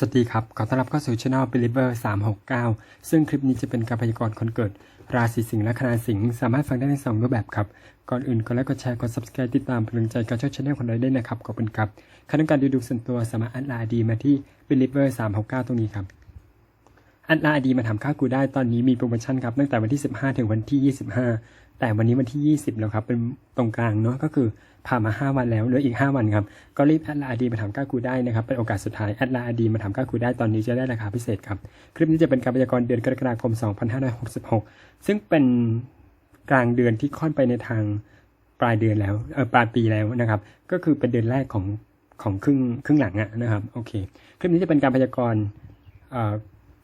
สวัสดีครับ ขอต้อนรับเข้าสู่ช anel Believer 369 ซึ่งคลิปนี้จะเป็นการพยากรณ์คนเกิด ราศีสิงห์และคณาสิงห์สามารถฟังได้ในสองรูปแบบครับ ก่อนอื่นก็ไลค์กดแชร์กด subscribe ติดตามเป็นกำลังใจการช่วยช anel ของเราได้นะครับ ขอบคุณครับครต้องการดูดูส่วนตัวสามารถอัดไลน์ดีมาที่ Believer 369 ตรงนี้ครับ อัดไลน์ดีมาทำค่ากูได้ตอนนี้มีโปรโมชั่นครับตั้งแต่วันที่ 15 ถึงวันที่ 25 แต่วันนี้วันที่ 20 แล้วครับ เป็นตรงกลางเนาะก็คือผ่านมา 5 วันแล้วเหลืออีก 5 วันครับ ก็รีบแอดไลน์ดีมาทำค่ากูได้นะครับ เป็นโอกาสสุดท้ายแอดไลน์ดีมาทำค่ากูได้ตอนนี้จะได้ราคาพิเศษครับ คลิปนี้จะเป็นการพยากรณ์เดือนกรกฎาคม 2566 ซึ่งเป็นกลางเดือนที่ค่อนไปในทางปลายเดือนแล้วเออปลายปีแล้วนะครับ ก็คือเป็นเดือนแรกของของครึ่งครึ่งหลังอะนะครับ โอเค คลิปนี้จะเป็นการพยากรณ์เอ่อ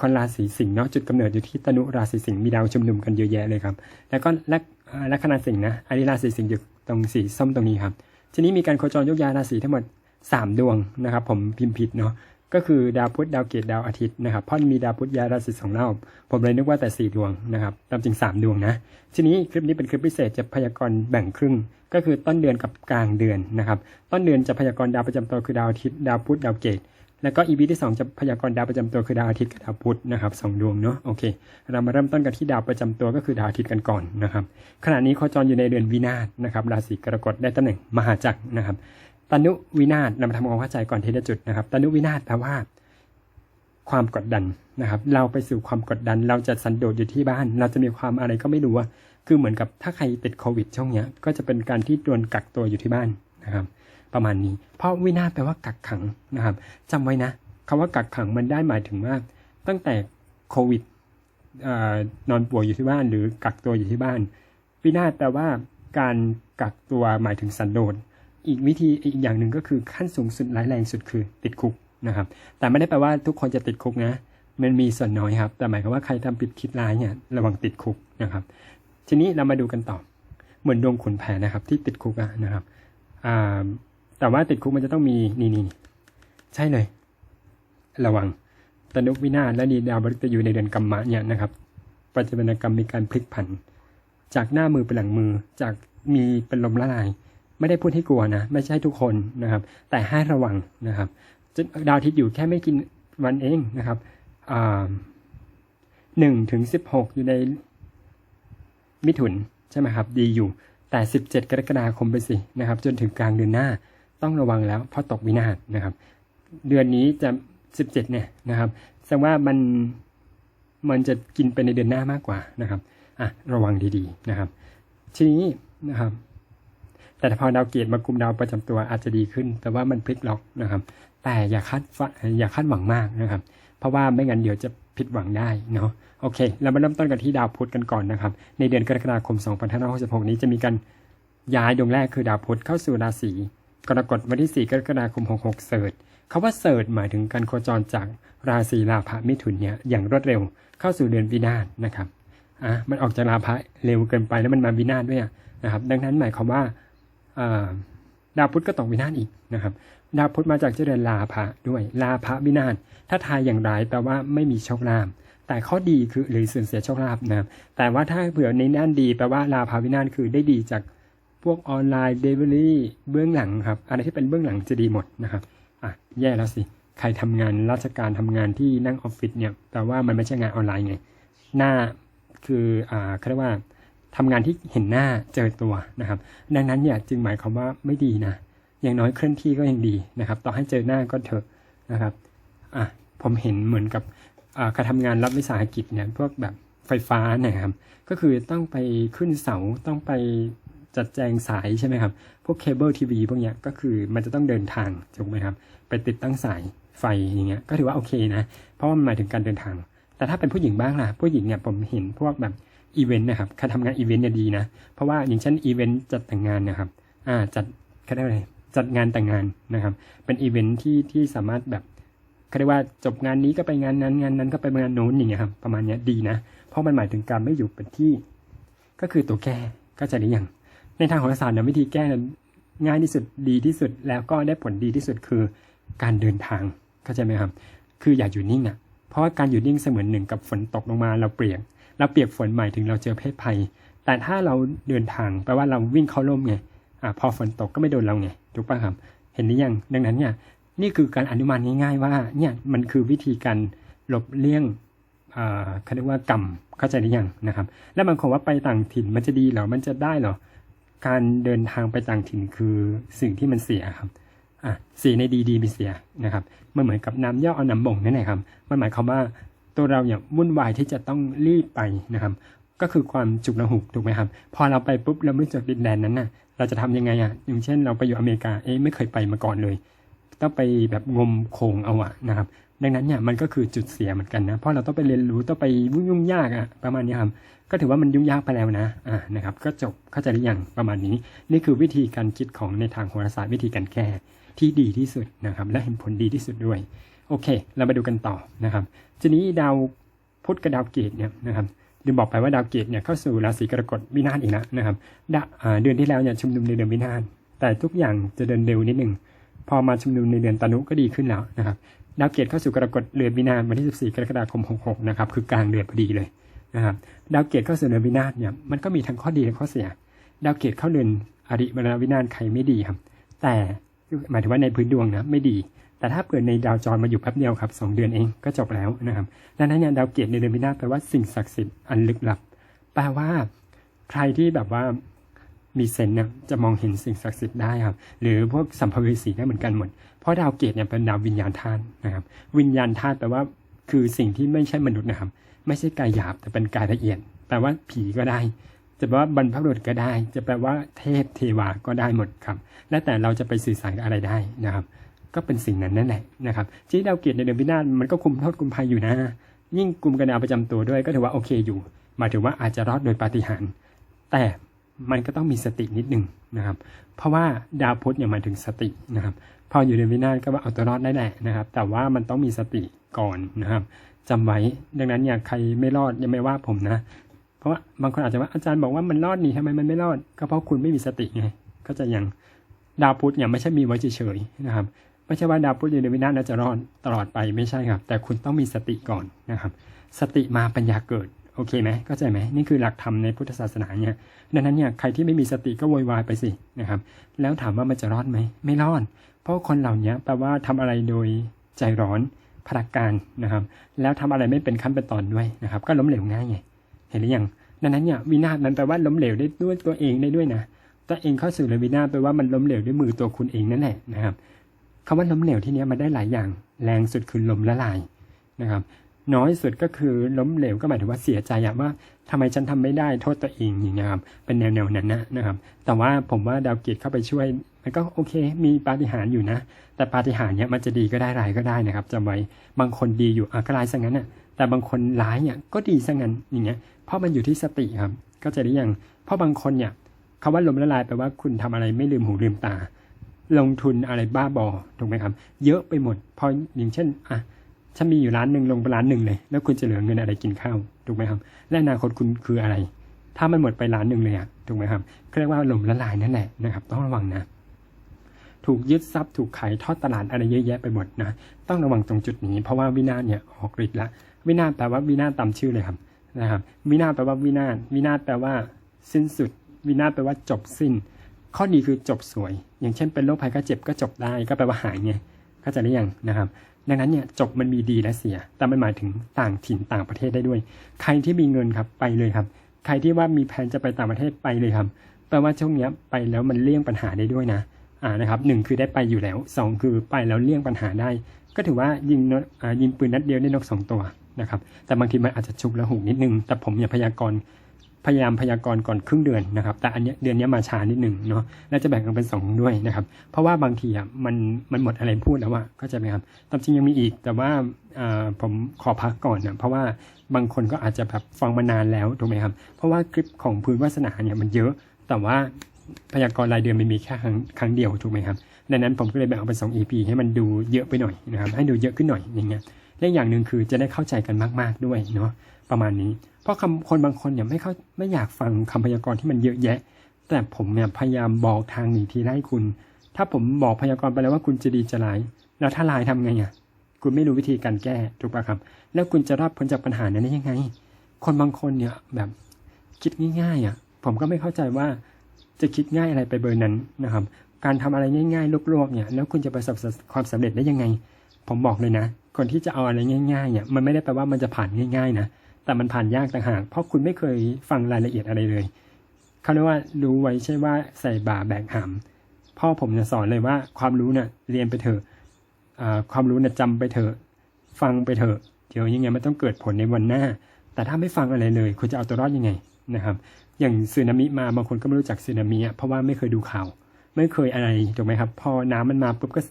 คนราศีสิงห์เนาะจุดกำเนิดอยู่ที่ตนุราศีสิงห์มีดาวชุมนุมกันเยอะแยะเลยครับ แล้วก็และเอ่อลัคนาสิงห์นะอันนี้ราศีสิงห์อยู่ตรงสีส้มตรงนี้ครับ ทีนี้มีการโคจรยกย้ายราศีทั้งหมด 3 ดวงนะครับ ผมพิมพ์ผิดเนาะก็คือดาวพุธดาวเกตดาวอาทิตย์นะครับเพราะมีดาวพุธย้ายราศีสองรอบผมเลยนึกว่าแต่ 4 ดวงนะครับตามจริง 3 ดวงนะทีนี้คลิปนี้เป็นคลิปพิเศษจะพยากรณ์แบ่งครึ่ง ก็คือต้นเดือนกับกลางเดือนนะครับ ต้นเดือนจะพยากรณ์ดาวประจำตัวคือดาวอาทิตย์ดาวพุธดาวเกต แล้วก็อีพีที่ 2 จะพยากรณ์ดาวประจำตัวคือดาวอาทิตย์กับดาวพุธนะครับสองดวงเนาะโอเค เรามาเริ่มต้นกันที่ดาวประจำตัวก็คือดาวอาทิตย์กันก่อนนะครับขณะนี้โคจรอยู่ในเดือนวินาศนะครับราศีกรกฎได้ตำแหน่งมหาจักรนะครับตนุวินาศเรามาทำความเข้าใจก่อนทีละจุดนะครับตนุวินาศแปลว่า ความกดดันนะครับ เราไปสู่ความกดดัน เราจะสันโดษอยู่ที่บ้าน เราจะมีความอะไรก็ไม่รู้คือเหมือนกับถ้าใครติดโควิดช่วงเนี้ย ก็จะเป็นการที่โดนกักตัวอยู่ที่บ้านนะครับ ประมาณนี้ เพราะวินาศแปลว่ากักขังนะครับจำไว้นะคำว่ากักขังมันได้หมายถึงว่า ตั้งแต่โควิดนอนป่วยอยู่ที่บ้านหรือกักตัวอยู่ที่บ้าน วินาศแปลว่าการกักตัวหมายถึงสันโดษอีกวิธีอีกอย่างหนึ่งก็คือขั้นสูงสุดร้ายแรงสุดคือติดคุกนะครับ แต่ไม่ได้แปลว่าทุกคนจะติดคุกนะ มันมีส่วนน้อยครับ แต่หมายความว่าใครทำผิดคิดร้ายเนี่ยระวังติดคุกนะครับ ทีนี้เรามาดูกันต่อ เหมือนดวงขุนแผนนะครับ ที่ติดคุกนะครับอ่า แต่ว่าติดคุกมันจะต้องมีนี่นี่ใช่เลย ระวังตนุวินาศและนีดาวบริตอยู่ในเดือนกัมมะเนี่ยนะครับปัจจุบันกรรมมีการพลิกผัน จากหน้ามือเป็นหลังมือ จากมีเป็นลมละลาย ไม่ได้พูดให้กลัวนะ ไม่ใช่ทุกคนนะครับ แต่ให้ระวังนะครับดาวทิตย์อยู่แค่ไม่กินวันเองนะครับหนึ่งถึงสิบหกอยู่ในมิถุนใช่ไหมครับ ดีอยู่แต่ 17 กรกฎาคมไปสินะครับ จนถึงกลางเดือนหน้า ต้องระวังแล้วเพราะตกวินาศนะครับ เดือนนี้จะ 17 เนี่ยนะครับแสดงว่ามันมันจะกินไปในเดือนหน้ามากกว่านะครับอะระวังดีๆนะครับ ทีนี้นะครับแต่พอดาวเกตมากุมดาวประจำตัวอาจจะดีขึ้น แต่ว่ามันพลิกล็อกนะครับ แต่อย่าคาดฝอย่าคาดหวังมากนะครับ เพราะว่าไม่งั้นเดี๋ยวจะผิดหวังได้เนาะโอเค เรามาเริ่มต้นกันที่ดาวพุธกันก่อนนะครับ ในเดือนกรกฎาคม 2566 นี้จะมีการย้ายดวงแรกคือดาวพุธเข้าสู่ราศี กรกฎวันที่ 4 กรกฎาคม 66 เสิร์ชคาว่าเสิร์ชหมายถึงการโคจรจากราศีราภะมิถุนเนี่ยอย่างรวดเร็วเข้าสู่เดือนวินาศนะครับอะมันออกจากราภะเร็วเกินไปแล้วมันมาวินาศด้วยนะครับดังนั้นหมายความว่าอ่าดาวพุธก็ตกวินาศอีกนะครับดาวพุธมาจากเจริญลาภะด้วยลาภะวินาศถ้าทายอย่างไรแปลว่าไม่มีโชคลาภแต่ข้อดีคือหรือสูญเสียโชคลาภนะครับแต่ว่าถ้าเผื่อในด้านดีแปลว่าลาภะวินาศคือได้ดีจาก พวกออนไลน์เดลิเวอรี่เบื้องหลังครับ อะไรที่เป็นเบื้องหลังจะดีหมดนะครับอะแย่แล้วสิ ใครทำงานราชการทำงานที่นั่งออฟฟิศเนี่ยแปลว่ามันไม่ใช่งานออนไลน์ไง หน้าคืออ่าเขาเรียกว่าทำงานที่เห็นหน้าเจอตัวนะครับ ดังนั้นเนี่ยจึงหมายความว่าไม่ดีนะ อย่างน้อยเคลื่อนที่ก็ยังดีนะครับ ต่อให้เจอหน้าก็เถอะนะครับอะผมเห็นเหมือนกับอ่าการทำงานรับวิสาหกิจเนี่ยพวกแบบไฟฟ้าเนะครับ ก็คือต้องไปขึ้นเสาต้องไป จัดแจงสายใช่ไหมครับ พวกเคเบิลทีวีพวกเนี้ยก็คือมันจะต้องเดินทางถูกไหมครับ ไปติดตั้งสายไฟอย่างเงี้ยก็ถือว่าโอเคนะ เพราะว่ามันหมายถึงการเดินทาง แต่ถ้าเป็นผู้หญิงบ้างล่ะ ผู้หญิงเนี่ยผมเห็นพวกแบบอีเวนต์นะครับการทำงานอีเวนต์เนี่ยดีนะ เพราะว่าอย่างเช่นอีเวนต์จัดแต่งงานนะครับ อ่าจัดเขาเรียกอะไรจัดงานแต่งงานนะครับ เป็นอีเวนต์ที่ที่สามารถแบบเขาเรียกว่าจบงานนี้ก็ไปงานนั้นงานนั้นก็ไปงานโน้นอย่างเงี้ยครับประมาณเนี้ยดีนะ เพราะมันหมายถึงการไม่อยู่เป็นที่ ก็คือตัวแก้ก็จะได้อย่าง ในทางโหราศาสตร์เนี่ยวิธีแก้นั้นง่ายที่สุดดีที่สุดแล้วก็ได้ผลดีที่สุดคือการเดินทางเข้าใจไหมครับ คืออย่าอยู่นิ่งอะ เพราะว่าการอยู่นิ่งเสมือนหนึ่งกับฝนตกลงมาเราเปียกเราเปียกฝนหมายถึงเราเจอเพศภัย แต่ถ้าเราเดินทางแปลว่าเราวิ่งเข้าร่มไงอ่าพอฝนตกก็ไม่โดนเราไงถูกป่ะครับ เห็นหรือยังดังนั้นเนี่ยนี่คือการอนุมานง่ายๆว่าเนี่ยมันคือวิธีการหลบเลี่ยงอ่าเขาเรียกว่ากรรมเข้าใจหรือยังนะครับ แล้วบางคนว่าไปต่างถิ่นมันจะดีเหรอมันจะได้เหรอ การเดินทางไปต่างถิ่นคือสิ่งที่มันเสียครับอะเสียในดีดีมีเสียนะครับมันเหมือนกับน้ำย่อเอาน้ำบ่งนั่นแหละครับ มันหมายความว่าตัวเราอย่างวุ่นวายที่จะต้องรีบไปนะครับ ก็คือความจุกระหุกถูกไหมครับ พอเราไปปุ๊บเราไม่เจักดินแดนนั้นน่ะ เราจะทำยังไงอะอย่างเช่นเราไปอยู่อเมริกาเอ๊ะไม่เคยไปมาก่อนเลย ต้องไปแบบงมโขงเอาอะนะครับ ดังนั้นเนี่ยมันก็คือจุดเสียเหมือนกันนะ เพราะเราต้องไปเรียนรู้ต้องไปยุ่งยากอะประมาณนี้ครับ ก็ถือว่ามันยุ่งยากไปแล้วนะอ่านะครับ ก็จบเข้าใจหรือยังประมาณนี้ นี่คือวิธีการคิดของในทางโหราศาสตร์วิธีการแก้ที่ดีที่สุดนะครับ และเห็นผลดีที่สุดด้วย โอเค เรามาดูกันต่อนะครับทีนี้ดาวพุธกับดาวเกตเนี่ยนะครับลืมบอกไปว่าดาวเกตเนี่ยเข้าสู่ราศีกรกฎวินาศอีกแล้วนะครับเดือนที่แล้วเนี่ยชุมนุมในเดือนวินาศแต่ทุกอย่างจะเดินเร็วนิดหนึ่ง พอมาชุมนุมในเดือนตานุก็ดีขึ้นแล้วนะครับดาวเกตเข้าสู่กรกฎเดือนวินาวันที่ 14 กรกฎาคม 66 นะครับ คือกลางเดือนพอดีเลยนะครับดาวเกตเข้าสู่เดือนวินาศเนี่ยมันก็มีทั้งข้อดีและข้อเสีย ดาวเกตเข้าเดือนอริมรณวินาศใครไม่ดีครับ แต่หมายถึงว่าในพื้นดวงนะไม่ดี แต่ถ้าเปิดในดาวจรมาอยู่แป๊บเดียวครับสองเดือนเองก็จบแล้วนะครับดังนั้นเนี่ยดาวเกตในเดือนวินาศแปลว่าสิ่งศักดิ์สิทธิ์อันลึกลับ แปลว่า ใครที่แบบว่า มีเซนเนี่ยจะมองเห็นสิ่งศักดิ์สิทธิ์ได้ครับ หรือพวกสัมภเวสีได้เหมือนกันหมด เพราะดาวเกตเนี่ยเป็นดาววิญญาณธาตุนะครับ วิญญาณธาตุแปลว่าคือสิ่งที่ไม่ใช่มนุษย์นะครับ ไม่ใช่กายหยาบแต่เป็นกายละเอียดแปลว่าผีก็ได้ จะแปลว่าบรรพบุรุษก็ได้ จะแปลว่าเทพเทวาก็ได้หมดครับ และแต่เราจะไปสื่อสารกับอะไรได้นะครับ ก็เป็นสิ่งนั้นนั่นแหละนะครับที่ดาวเกตในเดือนวินาศมันก็คุมโทษคุมภัยอยู่นะ ยิ่งกลุ่มกระดาวประจำตัวด้วยก็ถือว่าโอเคอยู่หมายถึงว่าอาจจะรอดโดยปาฏิหาริย์แต่ มันก็ต้องมีสตินิดหนึ่งนะครับ เพราะว่าดาวพุธเนี่ยหมายถึงสตินะครับ พออยู่ในวินาศก็ว่าเอาตัวรอดได้แหละนะครับ แต่ว่ามันต้องมีสติก่อนนะครับจำไว้ ดังนั้นเนี่ยใครไม่รอดยังไม่ว่าผมนะ เพราะว่าบางคนอาจจะว่าอาจารย์บอกว่ามันรอดนี่ทำไมมันไม่รอด ก็เพราะคุณไม่มีสติไง ก็จะยังดาวพุธเนี่ยไม่ใช่มีไว้เฉยๆนะครับ ไม่ใช่ว่าดาวพุธอยู่ในวินาศแล้วจะรอดตลอดไปไม่ใช่ครับ แต่คุณต้องมีสติก่อนนะครับ สติมาปัญญาเกิด อเคไหมเข้าใจไหมนี่คือหลักธรรมในพุทธศาสนาเนี่ยดังนั้นเนี่ยใครที่ไม่มีสติก็โวยวายไปสินะครับ แล้วถามว่ามันจะรอดไหมไม่รอด เพราะคนเหล่านี้แปลว่าทำอะไรโดยใจร้อนพลักการนะครับ แล้วทำอะไรไม่เป็นขั้นเป็นตอนด้วยนะครับ ก็ล้มเหลวง่ายไงเห็นหรือยังดังนั้นเนี่ยวินาศมันแปลว่าล้มเหลวได้ด้วยตัวเองได้ด้วยนะตัวเองเข้าสู่เลยวินาศแปลว่ามันล้มเหลวด้วยมือตัวคุณเองนั่นแหละนะครับคำว่าล้มเหลวที่นี้มันได้หลายอย่าง แรงสุดคือลมละลายนะครับ น้อยสุดก็คือล้มเหลวก็หมายถึงว่าเสียใจว่าทำไมฉันทำไม่ได้โทษตัวเองอย่างเงี้ยครับเป็นแนวแนวนั้นนะนะครับ แต่ว่าผมว่าดาวเกตเข้าไปช่วยมันก็โอเค มีปาฏิหาริย์อยู่นะ แต่ปาฏิหาริย์เนี้ยมันจะดีก็ได้ร้ายก็ได้นะครับจำไว้บางคนดีอยู่อะก็ร้ายซะงั้นอะแต่บางคนร้ายเนี่ยก็ดีซะงั้นอย่างเงี้ยเพราะมันอยู่ที่สติครับก็จะได้อยังเพราะบางคนเนี่ยคำว่าล้มละลายแปลว่าคุณทำอะไรไม่ลืมหูลืมตา ลงทุนอะไรบ้าบอถูกไหมครับ เยอะไปหมดพออย่างเช่นอะ ฉันมีอยู่ร้านหนึ่งลงไปร้านหนึ่งเลย แล้วคุณจะเหลือเงินอะไรกินข้าวถูกไหมครับ และอนาคตคุณคืออะไร ถ้ามันหมดไปร้านหนึ่งเลยอะถูกไหมครับเรียกว่าหลมละลายนั่นแหละนะครับ ต้องระวังนะ ถูกยึดทรัพย์ถูกขายทอดตลาดอะไรเยอะแยะไปหมดนะ ต้องระวังตรงจุดนี้ เพราะว่าวินาศเนี่ยออกฤทธิ์ละวินาศแปลว่าวินาศตามชื่อเลยครับนะครับ วินาศแปลว่าวินาศวินาศแปลว่า สิ้นสุด วินาศแปลว่าจบสิ้น ข้อดีคือจบสวย อย่างเช่นเป็นโรคภัยไข้เจ็บก็จบได้ก็แปลว่าหายไงเข้าใจหรือยังนะครับ ดังนั้นเนี่ยจบมันมีดีและเสีย แต่มันหมายถึงต่างถิ่นต่างประเทศได้ด้วย ใครที่มีเงินครับไปเลยครับ ใครที่ว่ามีแผนจะไปต่างประเทศไปเลยครับแปลว่าช่วงนี้ไปแล้วมันเลี่ยงปัญหาได้ด้วยนะอ่านะครับหนึ่งคือได้ไปอยู่แล้วสองคือไปแล้วเลี่ยงปัญหาได้ ก็ถือว่ายิงนกยิงปืนนัดเดียวได้นกสองตัวนะครับแต่บางทีมันอาจจะฉุกและหุกนิดนึง แต่ผมอย่าพยากรณ์ พยายามพยากรณ์ก่อนครึ่งเดือนนะครับ แต่อันเนี้ยเดือนนี้มาช้านิดหนึ่งเนาะแล้วจะแบ่งกันเป็นสองด้วยนะครับ เพราะว่าบางทีอะมันมันหมดอะไรพูดแล้วอะก็จะไหมครับตามจริงยังมีอีก แต่ว่าอ่าผมขอพักก่อนนะเพราะว่าบางคนก็อาจจะแบบฟังมานานแล้วถูกไหมครับ เพราะว่าคลิปของพื้นวาสนาเนี่ยมันเยอะ แต่ว่าพยากรณ์รายเดือนมันมีแค่ครั้งครั้งเดียวถูกไหมครับ ดังนั้นผมก็เลยแบ่งออกเป็นสอง EP ให้มันดูเยอะไปหน่อยนะครับ ให้ดูเยอะขึ้นหน่อยอย่างเงี้ยและอย่างหนึ่งคือจะได้เข้าใจกันมาก ๆด้วยเนาะประมาณนี้ เพราะคำคนบางคนเนี่ยไม่เข้าไม่อยากฟังคำพยากรณ์ที่มันเยอะแยะ แต่ผมเนี่ยพยายามบอกทางหนีทีไล่คุณ ถ้าผมบอกพยากรณ์ไปแล้วว่าคุณจะดีจะร้ายแล้วถ้าร้ายทำไงอะคุณไม่รู้วิธีการแก้ถูกปะครับ แล้วคุณจะรอดพ้นจากปัญหานั้นได้ยังไง คนบางคนเนี่ยแบบคิดง่ายๆอะ ผมก็ไม่เข้าใจว่าจะคิดง่ายอะไรไปเบอร์นั้นนะครับ การทำอะไรง่ายๆรวบๆเนี่ย แล้วคุณจะประสบความสำเร็จได้ยังไง ผมบอกเลยนะ คนที่จะเอาอะไรง่ายๆเนี่ย มันไม่ได้แปลว่ามันจะผ่านง่าย ๆ นะ แต่มันผ่านยากต่างหาก เพราะคุณไม่เคยฟังรายละเอียดอะไรเลยเขาเรียกว่ารู้ไว้ใช่ว่าใส่บ่าแบกหามพ่อผมจะสอนเลยว่าความรู้เนี่ยเรียนไปเถอะความรู้เนี่ยจำไปเถอะฟังไปเถอะเดี๋ยวยังไงมันต้องเกิดผลในวันหน้า แต่ถ้าไม่ฟังอะไรเลย คุณจะเอาตัวรอดยังไงนะครับ อย่างสึนามิมาบางคนก็ไม่รู้จักสึนามิเพราะว่าไม่เคยดูข่าว ไม่เคยอะไรถูกไหมครับ พอน้ำมันมาปุ๊บก็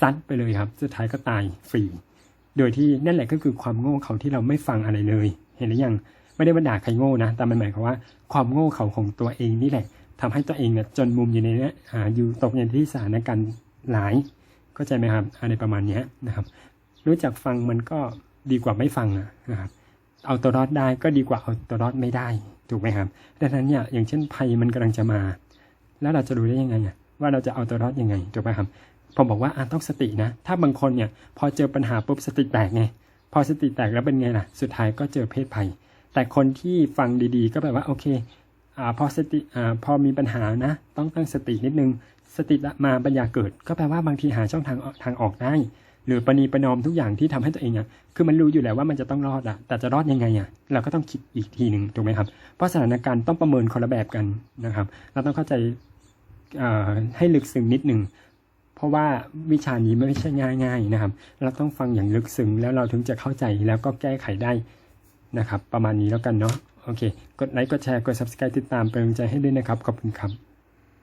ซัดไปเลยครับ สุดท้ายก็ตายฟรี โดยที่นั่นแหละก็คือความโง่เขาที่เราไม่ฟังอะไรเลย เห็นหรือยังไม่ได้ว่าด่าใครโง่นะ แต่มันหมายความว่าความโง่เขาของตัวเองนี่แหละทำให้ตัวเองเนี่ยจนมุมอยู่ในเนี้ยอ่าอยู่ตกในที่สถานการณ์หลายเข้าใจไหมครับอะไรประมาณเนี้ยนะครับ รู้จักฟังมันก็ดีกว่าไม่ฟังนะครับเอาตัวรอดได้ก็ดีกว่าเอาตัวรอดไม่ได้ถูกไหมครับดังนั้นเนี่ยอย่างเช่นภัยมันกำลังจะมา แล้วเราจะรู้ได้ยังไงว่าเราจะเอาตัวรอดยังไงถูกไหมครับผมบอกว่าต้องสตินะ ถ้าบางคนเนี่ยพอเจอปัญหาปุ๊บสติแตกไง พอสติแตกแล้วเป็นไงล่ะ สุดท้ายก็เจอเพศภัย แต่คนที่ฟังดีๆ ก็แบบว่าโอเคอ่าพอสติอ่าพอมีปัญหานะ ต้องตั้งสตินิดนึง สติมาปัญญาเกิด ก็แปลว่าบางทีหาช่องทางทางออกได้ หรือประนีประนอมทุกอย่างที่ทำให้ตัวเองอะคือมันรู้อยู่แล้วว่ามันจะต้องรอดอะแต่จะรอดยังไงอะเราก็ต้องคิดอีกทีหนึ่งถูกไหมครับ เพราะสถานการณ์ต้องประเมินคนละแบบกันนะครับ เราต้องเข้าใจอ่าให้ลึกซึ้งนิดหนึ่ง ราะว่าวิชานี้ไม่ใช่ง่าย ๆนะครับ เราต้องฟังอย่างลึกซึ้งแล้วเราถึงจะเข้าใจแล้วก็แก้ไขได้นะครับ ประมาณนี้แล้วกันเนาะโอเค กดไลค์กดแชร์กด subscribe ติดตามเป็นกำลังใจให้ด้วยนะครับ ขอบคุณครับ